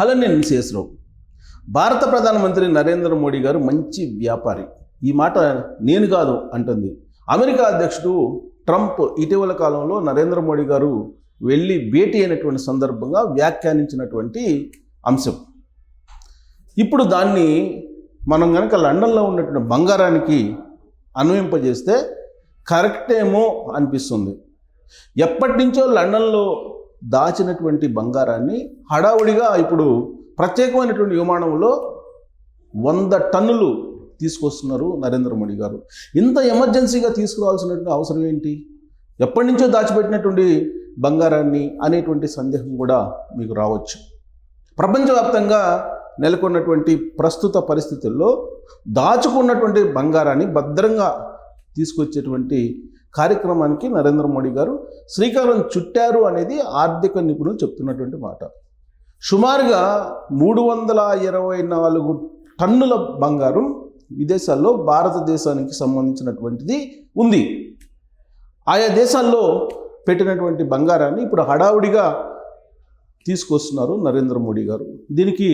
Hello నేను విశేషరావు భారత ప్రధానమంత్రి నరేంద్ర మోడీ గారు మంచి వ్యాపారి. ఈ మాట నేను కాదు అంటుంది. అమెరికా అధ్యక్షుడు ట్రంప్ ఇటీవల కాలంలో నరేంద్ర మోడీ గారు వెళ్ళి భేటీ అయినటువంటి సందర్భంగా వ్యాఖ్యానించినటువంటి అంశం. ఇప్పుడు దాన్ని మనం కనుక లండన్లో ఉన్నటువంటి బంగారానికి అన్వయింపజేస్తే కరెక్టేమో అనిపిస్తుంది. ఎప్పటి నుంచో లండన్లో దాచినటువంటి బంగారాన్ని హడావుడిగా ఇప్పుడు ప్రత్యేకమైనటువంటి విమానంలో వంద టన్నులు తీసుకొస్తున్నారు నరేంద్ర మోడీ గారు. ఇంత ఎమర్జెన్సీగా తీసుకురావాల్సినటువంటి అవసరం ఏంటి? ఎప్పటి నుంచో దాచిపెట్టినటువంటి బంగారాన్ని అనేటువంటి సందేహం కూడా మీకు రావచ్చు. ప్రపంచవ్యాప్తంగా నెలకొన్నటువంటి ప్రస్తుత పరిస్థితుల్లో దాచుకున్నటువంటి బంగారాన్ని భద్రంగా తీసుకొచ్చేటువంటి కార్యక్రమానికి నరేంద్ర మోడీ గారు శ్రీకారం చుట్టారు అనేది ఆర్థిక నిపుణులు చెప్తున్నటువంటి మాట. సుమారుగా మూడు వందల ఇరవై నాలుగు టన్నుల బంగారం విదేశాల్లో భారతదేశానికి సంబంధించినటువంటిది ఉంది. ఆయా దేశాల్లో పెట్టినటువంటి బంగారాన్ని ఇప్పుడు హడావుడిగా తీసుకొస్తున్నారు నరేంద్ర మోడీ గారు. దీనికి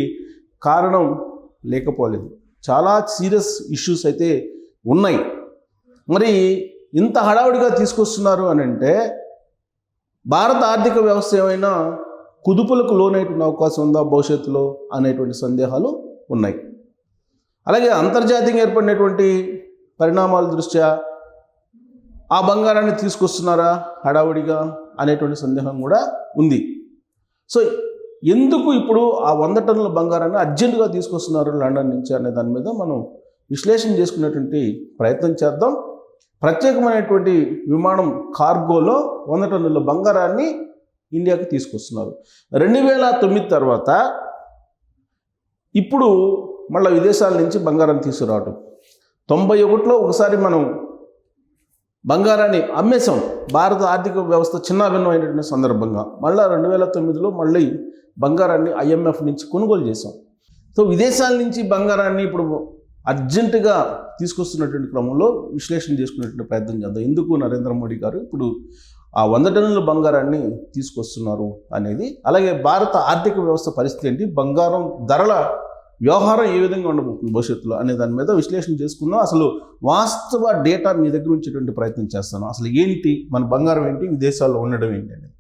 కారణం లేకపోలేదు. చాలా సీరియస్ ఇష్యూస్ అయితే ఉన్నాయి. మరి ఇంత హడావుడిగా తీసుకొస్తున్నారు అని అంటే భారత ఆర్థిక వ్యవస్థ ఏమైనా కుదుపులకు లోనైటువంటి అవకాశం ఉందా భవిష్యత్తులో అనేటువంటి సందేహాలు ఉన్నాయి. అలాగే అంతర్జాతీయంగా ఏర్పడినటువంటి పరిణామాల దృష్ట్యా ఆ బంగారాన్ని తీసుకొస్తున్నారా హడావుడిగా అనేటువంటి సందేహం కూడా ఉంది. సో ఎందుకు ఇప్పుడు ఆ వంద టన్నుల బంగారాన్ని అర్జెంటుగా తీసుకొస్తున్నారు లండన్ నుంచి అనే దాని మీద మనం విశ్లేషణ చేసుకునేటువంటి ప్రయత్నం చేద్దాం. ప్రత్యేకమైనటువంటి విమానం కార్గోలో వంద టన్నుల బంగారాన్ని ఇండియాకి తీసుకొస్తున్నారు. రెండు వేల తొమ్మిది తర్వాత ఇప్పుడు మళ్ళీ విదేశాల నుంచి బంగారం తీసుకురావటం. తొంభై ఒకటిలో ఒకసారి మనం బంగారాన్ని అమ్మేశాం. భారత ఆర్థిక వ్యవస్థ చిన్నాభిన్నమైనటువంటి సందర్భంగా. మళ్ళీ రెండు వేల తొమ్మిదిలో మళ్ళీ బంగారాన్ని ఐఎంఎఫ్ నుంచి కొనుగోలు చేశాం. సో విదేశాల నుంచి బంగారాన్ని ఇప్పుడు అర్జెంటుగా తీసుకొస్తున్నటువంటి క్రమంలో విశ్లేషణ చేసుకునేటువంటి ప్రయత్నం చేద్దాం. ఎందుకు నరేంద్ర మోడీ గారు ఇప్పుడు ఆ వంద టన్నుల బంగారాన్ని తీసుకొస్తున్నారు అనేది అలాగే భారత ఆర్థిక వ్యవస్థ పరిస్థితి ఏంటి? బంగారం ధరల వ్యవహారం ఏ విధంగా ఉండబోతుంది భవిష్యత్తులో అనే దాని మీద విశ్లేషణ చేసుకుందాం. అసలు వాస్తవ డేటా మీ దగ్గర ఉంచేటువంటి ప్రయత్నం చేస్తాను. అసలు ఏంటి? మన బంగారం ఏంటి? విదేశాల్లో ఉండడం ఏంటి అనేది.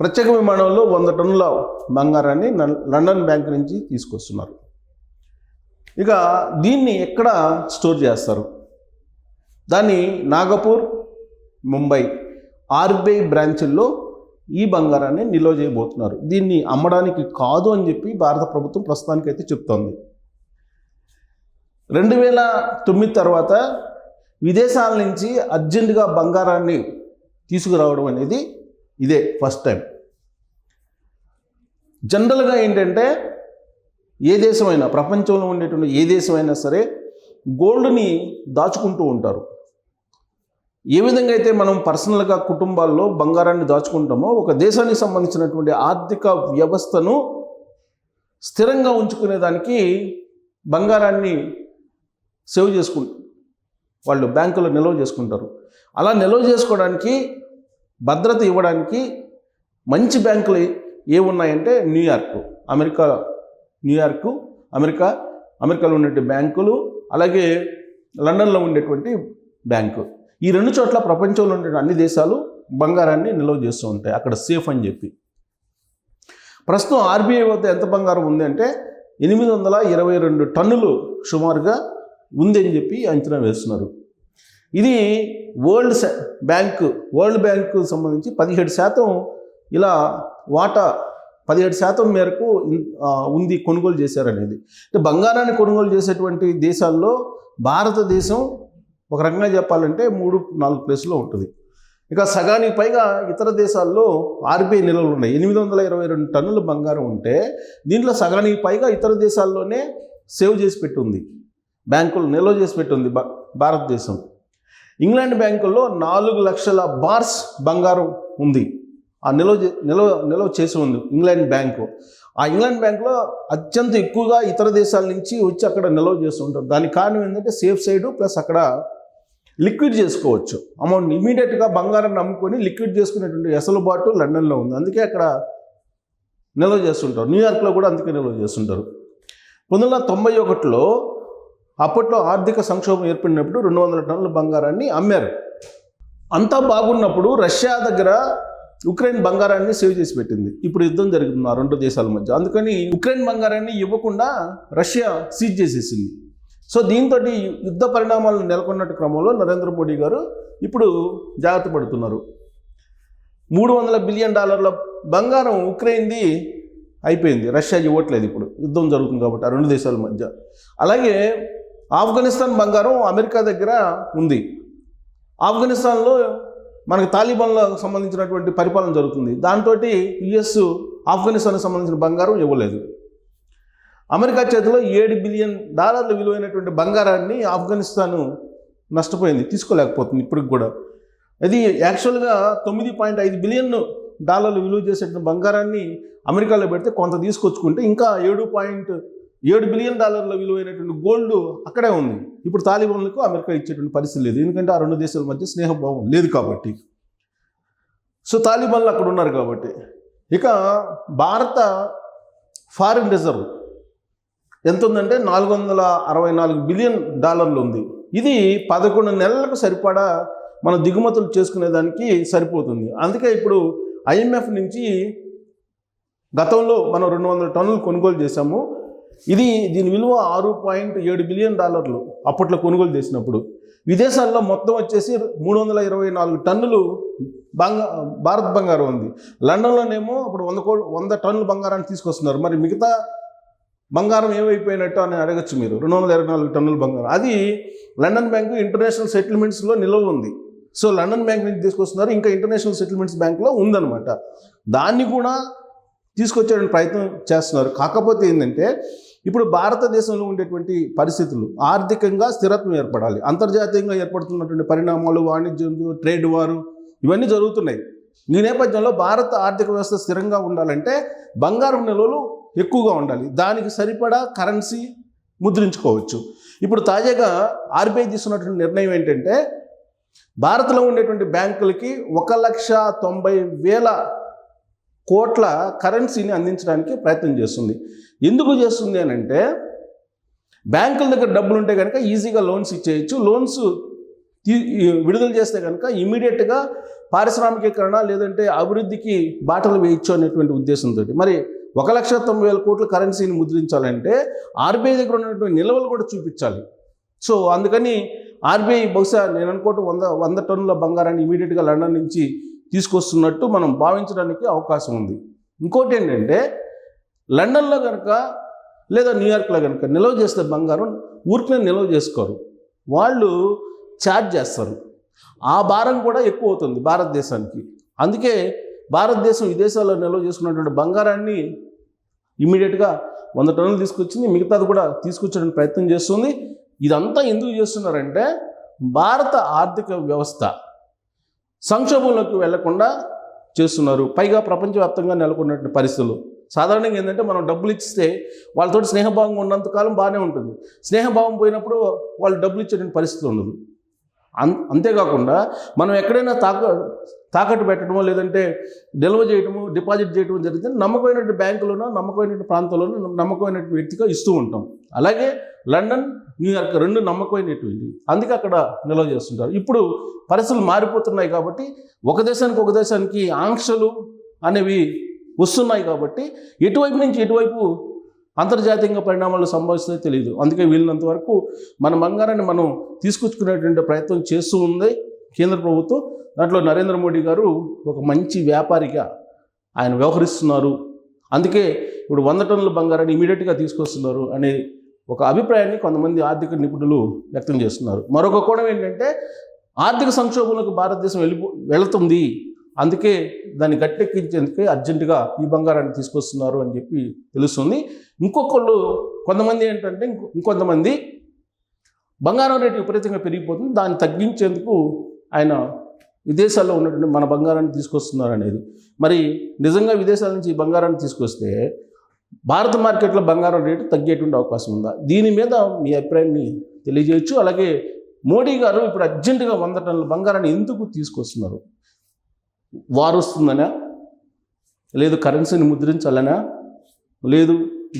ప్రత్యేక విమానంలో వంద టన్నుల బంగారాన్ని లండన్ బ్యాంక్ నుంచి తీసుకొస్తున్నారు. ఇక దీన్ని ఎక్కడ స్టోర్ చేస్తారు? దాన్ని నాగపూర్ ముంబై ఆర్బీఐ బ్రాంచ్ల్లో ఈ బంగారాన్ని నిల్వ చేయబోతున్నారు. దీన్ని అమ్మడానికి కాదు అని చెప్పి భారత ప్రభుత్వం ప్రస్తుతానికైతే చెప్తోంది. రెండు వేల తొమ్మిది తర్వాత విదేశాల నుంచి అర్జెంటుగా బంగారాన్ని తీసుకురావడం అనేది ఇదే ఫస్ట్ టైం. జనరల్గా ఏంటంటే ఏ దేశమైనా ప్రపంచంలో ఉండేటువంటి ఏ దేశమైనా సరే గోల్డ్ని దాచుకుంటూ ఉంటారు. ఏ విధంగా అయితే మనం పర్సనల్గా కుటుంబాల్లో బంగారాన్ని దాచుకుంటామో ఒక దేశానికి సంబంధించినటువంటి ఆర్థిక వ్యవస్థను స్థిరంగా ఉంచుకునేదానికి బంగారాన్ని సేవ్ చేసుకుంటారు వాళ్ళు బ్యాంకులో నిల్వ చేసుకుంటారు. అలా నిల్వ చేసుకోవడానికి భద్రత ఇవ్వడానికి మంచి బ్యాంకులు ఏ ఉన్నాయంటే న్యూయార్క్ అమెరికా న్యూయార్క్ అమెరికా అమెరికాలో ఉన్నటువంటి బ్యాంకులు అలాగే లండన్లో ఉండేటువంటి బ్యాంకు. ఈ రెండు చోట్ల ప్రపంచంలో ఉండే అన్ని దేశాలు బంగారాన్ని నిల్వ చేస్తూ ఉంటాయి. అక్కడ సేఫ్ అని చెప్పి. ప్రస్తుతం ఆర్బీఐ వద్ద ఎంత బంగారం ఉంది అంటే ఎనిమిది వందల ఇరవై రెండు టన్నులు సుమారుగా ఉంది అని చెప్పి అంచనా వేస్తున్నారు. ఇది వరల్డ్ బ్యాంకు వరల్డ్ బ్యాంకు సంబంధించి పదిహేడు శాతం ఇలా వాటా పదిహేడు శాతం మేరకు ఉంది కొనుగోలు చేశారనేది. అంటే బంగారాన్ని కొనుగోలు చేసేటువంటి దేశాల్లో భారతదేశం ఒక రకంగా చెప్పాలంటే మూడు నాలుగు ప్లేస్లో ఉంటుంది. ఇక సగానికి పైగా ఇతర దేశాల్లో ఆర్బీఐ నిల్వలు ఉన్నాయి. ఎనిమిది వందల ఇరవై రెండు టన్నుల బంగారం ఉంటే దీంట్లో సగానికి పైగా ఇతర దేశాల్లోనే సేవ్ చేసి పెట్టుంది. బ్యాంకులు నిల్వ చేసి పెట్టుంది భారతదేశం. ఇంగ్లాండ్ బ్యాంకుల్లో నాలుగు లక్షల బార్స్ బంగారం ఉంది. ఆ నిల్వ నిల్వ నిల్వ చేసి ఉంది ఇంగ్లాండ్ బ్యాంకు. ఆ ఇంగ్లాండ్ బ్యాంకులో అత్యంత ఎక్కువగా ఇతర దేశాల నుంచి వచ్చి అక్కడ నిల్వ చేస్తుంటారు దానికి కారణం ఏంటంటే సేఫ్ సైడ్ ప్లస్ అక్కడ లిక్విడ్ చేసుకోవచ్చు. అమౌంట్ ఇమీడియట్గా బంగారాన్ని అమ్ముకొని లిక్విడ్ చేసుకునేటువంటి వెసలుబాటు లండన్లో ఉంది. అందుకే అక్కడ నిల్వ చేస్తుంటారు. న్యూయార్క్లో కూడా అందుకే నిల్వ చేస్తుంటారు. పంతొమ్మిది వందల తొంభై ఒకటిలో అప్పట్లో ఆర్థిక సంక్షోభం ఏర్పడినప్పుడు రెండు వందల టన్నుల బంగారాన్ని అమ్మారు. అంతా బాగున్నప్పుడు రష్యా దగ్గర ఉక్రెయిన్ బంగారాన్ని సేవ్ చేసి పెట్టింది. ఇప్పుడు యుద్ధం జరుగుతుంది ఆ రెండు దేశాల మధ్య. అందుకని ఉక్రెయిన్ బంగారాన్ని ఇవ్వకుండా రష్యా సీజ్ చేసేసింది. సో దీంతో యుద్ధ పరిణామాలను నెలకొన్నట్టు క్రమంలో నరేంద్ర మోడీ గారు ఇప్పుడు జాగ్రత్త పడుతున్నారు. మూడు వందల బిలియన్ డాలర్ల బంగారం ఉక్రెయిన్ది అయిపోయింది. రష్యా ఇవ్వట్లేదు ఇప్పుడు. యుద్ధం జరుగుతుంది కాబట్టి ఆ రెండు దేశాల మధ్య. అలాగే ఆఫ్ఘనిస్తాన్ బంగారం అమెరికా దగ్గర ఉంది. ఆఫ్ఘనిస్తాన్లో మనకి తాలిబాన్లకు సంబంధించినటువంటి పరిపాలన జరుగుతుంది. దాంతో యుఎస్ ఆఫ్ఘనిస్తాన్కి సంబంధించిన బంగారం ఇవ్వలేదు. అమెరికా చేతిలో ఏడు బిలియన్ డాలర్ల విలువైనటువంటి బంగారాన్ని ఆఫ్ఘనిస్తాన్ నష్టపోయింది తీసుకోలేకపోతుంది ఇప్పటికి కూడా. అది యాక్చువల్గా తొమ్మిది పాయింట్ ఐదు బిలియన్ డాలర్లు విలువ చేసేటువంటి బంగారాన్ని అమెరికాలో పెడితే కొంత తీసుకొచ్చుకుంటే ఇంకా ఏడు పాయింట్ ఏడు బిలియన్ డాలర్ల విలువైనటువంటి గోల్డ్ అక్కడే ఉంది. ఇప్పుడు తాలిబాన్లకు అమెరికా ఇచ్చేటువంటి పరిస్థితి లేదు. ఎందుకంటే ఆ రెండు దేశాల మధ్య స్నేహభావం లేదు కాబట్టి. సో తాలిబాన్లు అక్కడ ఉన్నారు కాబట్టి. ఇక భారత ఫారిన్ రిజర్వ్ ఎంత ఉందంటే నాలుగు వందల అరవై నాలుగు బిలియన్ డాలర్లు ఉంది. ఇది పదకొండు నెలలకు సరిపడా మన దిగుమతులు చేసుకునేదానికి సరిపోతుంది. అందుకే ఇప్పుడు ఐఎంఎఫ్ నుంచి గతంలో మనం రెండు వందల టన్నులు కొనుగోలు చేశాము. ఇది దీని విలువ ఆరు పాయింట్ ఏడు బిలియన్ డాలర్లు అప్పట్లో కొనుగోలు చేసినప్పుడు. విదేశాల్లో మొత్తం వచ్చేసి మూడు వందల ఇరవై నాలుగు టన్నులు బంగా భారత్ బంగారం ఉంది. లండన్లోనేమో అప్పుడు వంద కో వంద టన్నుల బంగారాన్ని తీసుకొస్తున్నారు. మరి మిగతా బంగారం ఏమైపోయినట్టు అని అడగచ్చు మీరు. రెండు వందల ఇరవై నాలుగు టన్నుల బంగారం. అది లండన్ బ్యాంకు ఇంటర్నేషనల్ సెటిల్మెంట్స్లో నిల్వ ఉంది. సో లండన్ బ్యాంక్ నుంచి తీసుకొస్తున్నారు. ఇంకా ఇంటర్నేషనల్ సెటిల్మెంట్స్ బ్యాంక్లో ఉందన్నమాట. దాన్ని కూడా తీసుకొచ్చే ప్రయత్నం చేస్తున్నారు. కాకపోతే ఏంటంటే ఇప్పుడు భారతదేశంలో ఉండేటువంటి పరిస్థితులు ఆర్థికంగా స్థిరత్వం ఏర్పడాలి అంతర్జాతీయంగా ఏర్పడుతున్నటువంటి పరిణామాలు వాణిజ్యం ట్రేడ్ వారు ఇవన్నీ జరుగుతున్నాయి. ఈ నేపథ్యంలో భారత ఆర్థిక వ్యవస్థ స్థిరంగా ఉండాలంటే బంగారం నిల్వలు ఎక్కువగా ఉండాలి. దానికి సరిపడా కరెన్సీ ముద్రించుకోవచ్చు. ఇప్పుడు తాజాగా ఆర్బీఐ తీసుకున్నటువంటి నిర్ణయం ఏంటంటే భారత్లో ఉండేటువంటి బ్యాంకులకి ఒక లక్ష తొంభై వేల కోట్ల కరెన్సీని అందించడానికి ప్రయత్నం చేస్తుంది. ఎందుకు చేస్తుంది అని అంటే బ్యాంకుల దగ్గర డబ్బులు ఉంటే కనుక ఈజీగా లోన్స్ ఇచ్చేయచ్చు. లోన్స్ తీ- విడుదల చేస్తే కనుక ఇమీడియట్గా పారిశ్రామికీకరణ లేదంటే అభివృద్ధికి బాటలు వేయచ్చు అనేటువంటి ఉద్దేశంతో మరి ఒక లక్ష తొంభై వేల కోట్ల కరెన్సీని ముద్రించాలంటే ఆర్బీఐ దగ్గర ఉన్నటువంటి నిల్వలు కూడా చూపించాలి. సో అందుకని ఆర్బీఐ బహుశా నేను అనుకోవటం వంద వంద టన్నుల బంగారాన్ని ఇమీడియట్గా లండన్ నుంచి తీసుకొస్తున్నట్టు మనం భావించడానికి అవకాశం ఉంది. ఇంకోటి ఏంటంటే లండన్లో కనుక లేదా న్యూయార్క్లో కనుక నిల్వ చేస్తే బంగారం ఊరికనే నిల్వ చేసుకోరు. వాళ్ళు ఛార్జ్ చేస్తారు. ఆ భారం కూడా ఎక్కువ అవుతుంది భారతదేశానికి. అందుకే భారతదేశం విదేశాల్లో నిల్వ చేసుకున్నటువంటి బంగారాన్ని ఇమీడియట్గా వంద టన్నులు తీసుకొచ్చింది మిగతాది కూడా తీసుకొచ్చడానికి ప్రయత్నం చేస్తుంది. ఇదంతా ఎందుకు చేస్తున్నారంటే భారత ఆర్థిక వ్యవస్థ సంక్షోభంలోకి వెళ్ళకుండా చేస్తున్నారు. పైగా ప్రపంచవ్యాప్తంగా నెలకొన్నటువంటి పరిస్థితులు. సాధారణంగా ఏంటంటే మనం డబ్బులు ఇస్తే వాళ్ళతో స్నేహభావంగా ఉన్నంతకాలం బాగానే ఉంటుంది. స్నేహభావం పోయినప్పుడు వాళ్ళు డబ్బులు ఇచ్చేటువంటి పరిస్థితి ఉండదు. అన్ అంతేకాకుండా మనం ఎక్కడైనా తాక తాకట్టు పెట్టడమో లేదంటే నిల్వ చేయడము డిపాజిట్ చేయడము జరిగితే నమ్మకమైనటువంటి బ్యాంకులోనో నమ్మకమైనటువంటి ప్రాంతంలోనో నమ్మకమైనటువంటి వ్యక్తిగా ఇస్తూ ఉంటాం. అలాగే లండన్ న్యూయార్క్ రెండు నమ్మకమైనటువంటి అందుకే అక్కడ నిల్వ చేస్తుంటారు. ఇప్పుడు పరిస్థితులు మారిపోతున్నాయి కాబట్టి ఒక దేశానికి ఒక దేశానికి ఆంక్షలు అనేవి వస్తున్నాయి కాబట్టి ఎటువైపు నుంచి ఎటువైపు అంతర్జాతీయంగా పరిణామాలు సంభవిస్తాయో తెలియదు అందుకే వీళ్ళినంత వరకు మన బంగారాన్ని మనం తీసుకొచ్చుకునేటువంటి ప్రయత్నం చేస్తూ ఉంది కేంద్ర ప్రభుత్వం. దాంట్లో నరేంద్ర మోడీ గారు ఒక మంచి వ్యాపారిగా ఆయన వ్యవహరిస్తున్నారు. అందుకే ఇప్పుడు వంద టన్నుల బంగారాన్ని ఇమీడియట్గా తీసుకొస్తున్నారు అనే ఒక అభిప్రాయాన్ని కొంతమంది ఆర్థిక నిపుణులు వ్యక్తం చేస్తున్నారు. మరొక కోణం ఏంటంటే ఆర్థిక సంక్షోభంలోకి భారతదేశం వెళ్ళిపో వెళుతుంది. అందుకే దాన్ని గట్టెక్కించేందుకే అర్జెంటుగా ఈ బంగారాన్ని తీసుకొస్తున్నారు అని చెప్పి తెలుస్తుంది. ఇంకొకళ్ళు కొంతమంది ఏంటంటే ఇంకొంతమంది బంగారం రేటు విపరీతంగా పెరిగిపోతుంది. దాన్ని తగ్గించేందుకు ఆయన విదేశాల్లో ఉన్నటువంటి మన బంగారాన్ని తీసుకొస్తున్నారు అనేది. మరి నిజంగా విదేశాల నుంచి ఈ బంగారాన్ని తీసుకొస్తే భారత మార్కెట్లో బంగారం రేటు తగ్గేటువంటి అవకాశం ఉందా? దీని మీద మీ అభిప్రాయాన్ని తెలియజేయచ్చు. అలాగే మోడీ గారు ఇప్పుడు అర్జెంటుగా వంద టన్నుల బంగారాన్ని ఎందుకు తీసుకొస్తున్నారు? వారు వస్తుందనా? లేదు కరెన్సీని ముద్రించాలనా? లేదు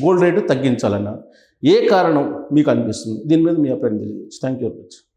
గోల్డ్ రేటు తగ్గించాలనా? ఏ కారణం మీకు అనిపిస్తుంది? దీని మీద మీ అభిప్రాయం తెలియజేయచ్చు. Thank you very much